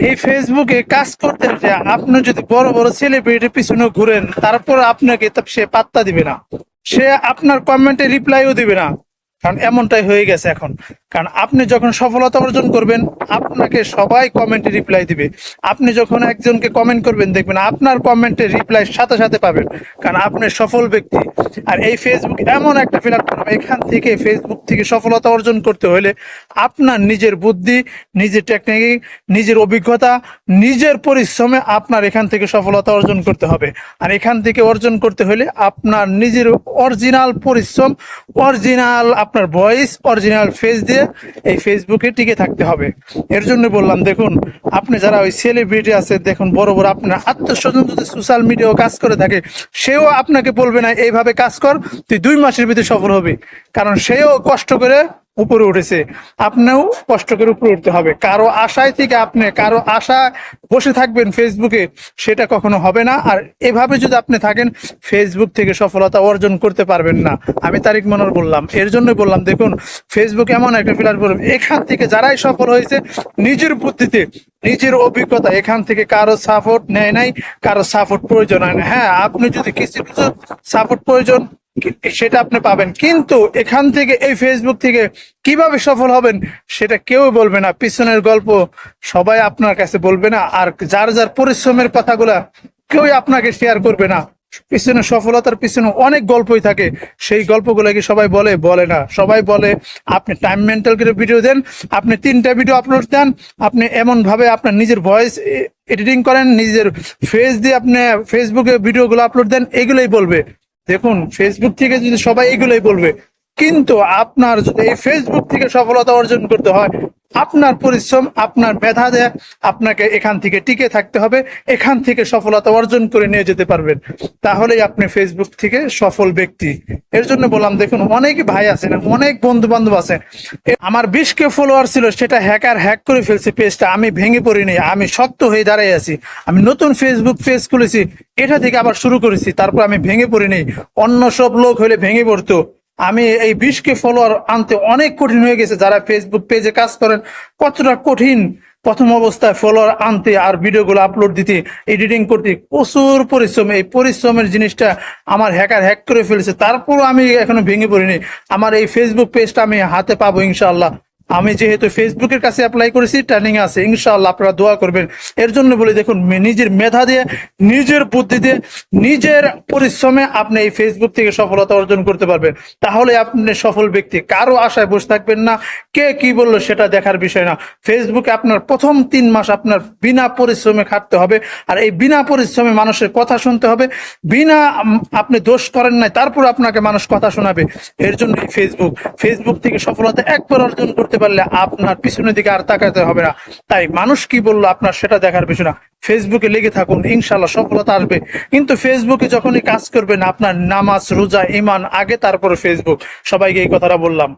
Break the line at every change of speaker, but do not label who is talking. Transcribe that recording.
এই ফেসবুকে কাজ করতে আপনি যদি বড় বড় সেলিব্রিটির পিছনে ঘুরেন, তারপর আপনাকে সে পাত্তা দিবে না। সে আপনার কমেন্টে রিপ্লাইও দিবে না। কারণ এমনটাই হয়ে গেছে এখন। কারণ আপনি যখন সফলতা অর্জন করবেন, আপনাকে সবাই কমেন্টে রিপ্লাই দিবে। আপনি যখন একজনকে কমেন্ট করবেন, দেখবেন আপনার কমেন্টে রিপ্লাই সাথে সাথে পাবেন। কারণ আপনি সফল ব্যক্তি। আর এই ফেসবুক এমন একটা প্ল্যাটফর্ম এখান থেকে ফেসবুক থেকে সফলতা অর্জন করতে হলে আপনার নিজের বুদ্ধি, নিজের টেকনিক নিজের অভিজ্ঞতা, নিজের পরিশ্রমে আপনার এখান থেকে সফলতা অর্জন করতে হবে। আর এখান থেকে অর্জন করতে হলে আপনার নিজের অরিজিনাল পরিশ্রম অরিজিনাল আপনার ভয়েস অরিজিনাল ফেস দিয়ে এই ফেসবুকে টিকে থাকতে হবে। এর জন্য বললাম, দেখুন, আপনি যারা ওই সেলিব্রিটি আছে, দেখুন, বড় বড় আপনার আত্মস্বজন যদি সোশ্যাল মিডিয়াও কাজ করে থাকে, সেও আপনাকে বলবে না, এইভাবে কাজ কর, তুই দুই মাসের ভিতরে সফল হবে। কারণ সেও কষ্ট করে উপরে উঠেছে। আপনিও কষ্ট করে উপরে উঠতে হবে। কারও আশায় থেকে আপনি, কারও আশা বসে থাকবেন ফেসবুকে সেটা কখনো হবে না। আর এভাবে যদি আপনি থাকেন ফেসবুক থেকে সফলতা অর্জন করতে পারবেন না। আমি তারিক মনোর বললাম। এর জন্য বললাম, দেখুন ফেসবুক এমন একটা প্ল্যাটফর্ম, এখান থেকে যারাই সফল হয়েছে, নিজের বুদ্ধিতে, নিজের অভিজ্ঞতা, এখান থেকে কারও সাপোর্ট নেয় নাই, কারও সাপোর্ট প্রয়োজন হয় না। হ্যাঁ আপনি যদি কিছু কিছু সাপোর্ট প্রয়োজন সেটা আপনি পাবেন। কিন্তু এখান থেকে, এই ফেসবুক থেকে কীভাবে সফল হবেন, সেটা কেউ বলবে না। পিছনের গল্প সবাই আপনার কাছে বলবে না। আর যার যার পরিশ্রমের কথাগুলা কেউই আপনাকে শেয়ার করবে না। পিছনে সফলতার পিছনে অনেক গল্পই থাকে। সেই গল্পগুলো কি সবাই বলে? বলে না। সবাই বলে, আপনি টাইম মেন্টাল করে ভিডিও দেন। আপনি তিনটা ভিডিও আপলোড দেন। আপনি এমন ভাবে আপনার নিজের ভয়েস এডিটিং করেন। নিজের ফেস দিয়ে আপনি ফেসবুকে ভিডিওগুলো আপলোড দেন। এগুলোই বলবে। দেখুন ফেসবুক থেকে যদি সবাই এগুলোই বলবে কিন্তু আপনার যদি এই ফেসবুক থেকে সফলতা অর্জন করতে হয়, আপনার পরিশ্রম, আপনার মেধা দেয় আপনাকে এখান থেকে টিকে থাকতে হবে, এখান থেকে সফলতা অর্জন করে নিয়ে যেতে পারবেন। তাহলেই আপনি ফেসবুক থেকে সফল ব্যক্তি। এর জন্য বললাম, দেখুন, অনেক ভাই আছেন, অনেক বন্ধু বান্ধব আছেন এ- আমার বিশ কে ফলোয়ার ছিল, সেটা হ্যাকার হ্যাক করে ফেলছে পেজটা আমি ভেঙে পড়িনি, আমি শক্ত হয়ে দাঁড়িয়ে আছি। আমি নতুন ফেসবুক পেজ খুলেছি, এটা থেকে আবার শুরু করেছি, তারপর আমি ভেঙে পড়িনি। অন্য সব লোক হলে ভেঙে পড়তো। আমি এই বিশ কে ফলোয়ার আনতে অনেক কঠিন হয়ে গেছে। যারা ফেসবুক পেজে কাজ করেন, কতটা কঠিন প্রথম অবস্থায় ফলোয়ার আনতে আর ভিডিওগুলো আপলোড দিতে এডিটিং করতে, প্রচুর পরিশ্রম। এই পরিশ্রমের জিনিসটা আমার হ্যাকার হ্যাক করে ফেলেছে। তারপরও আমি এখনও ভেঙে পড়িনি। আমার এই ফেসবুক পেজটা আমি হাতে পাবো ইনশাআল্লাহ। আমি যেহেতু ফেসবুকের কাছে অ্যাপ্লাই করেছি ট্রেনিং আছে, ইনশাআল্লাহ আপনারা দোয়া করবেন। এর জন্য বলি, দেখুন নিজের মেধা দিয়ে, নিজের বুদ্ধি দিয়ে, নিজের পরিশ্রমে আপনি এই ফেসবুক থেকে সফলতা অর্জন করতে পারবেন। তাহলে আপনি সফল ব্যক্তি। কারও আশায় বসে থাকবেন না। কে কি বলল সেটা দেখার বিষয় না। ফেসবুকে আপনার প্রথম তিন মাস আপনার বিনা পরিশ্রমে খাটতে হবে। আর এই বিনা পরিশ্রমে মানুষের কথা শুনতে হবে। বিনা আপনি দোষ করেন নাই, তারপর আপনাকে মানুষ কথা শোনাবে। এর জন্য ফেসবুক ফেসবুক থেকে সফলতা একবার অর্জন করতে পারলে আপনার পিছনের দিকে আর তাকাতে হবে না। তাই মানুষ কি বলল আপনার সেটা দেখার বিষয় ফেসবুকে লেগে থাকুন ইনশাল্লাহ সফলতা আসবে। কিন্তু ফেসবুকে যখনই কাজ করবেন, আপনার নামাজ, রোজা ইমান আগে তারপরে ফেসবুক সবাইকে এই কথাটা বললাম।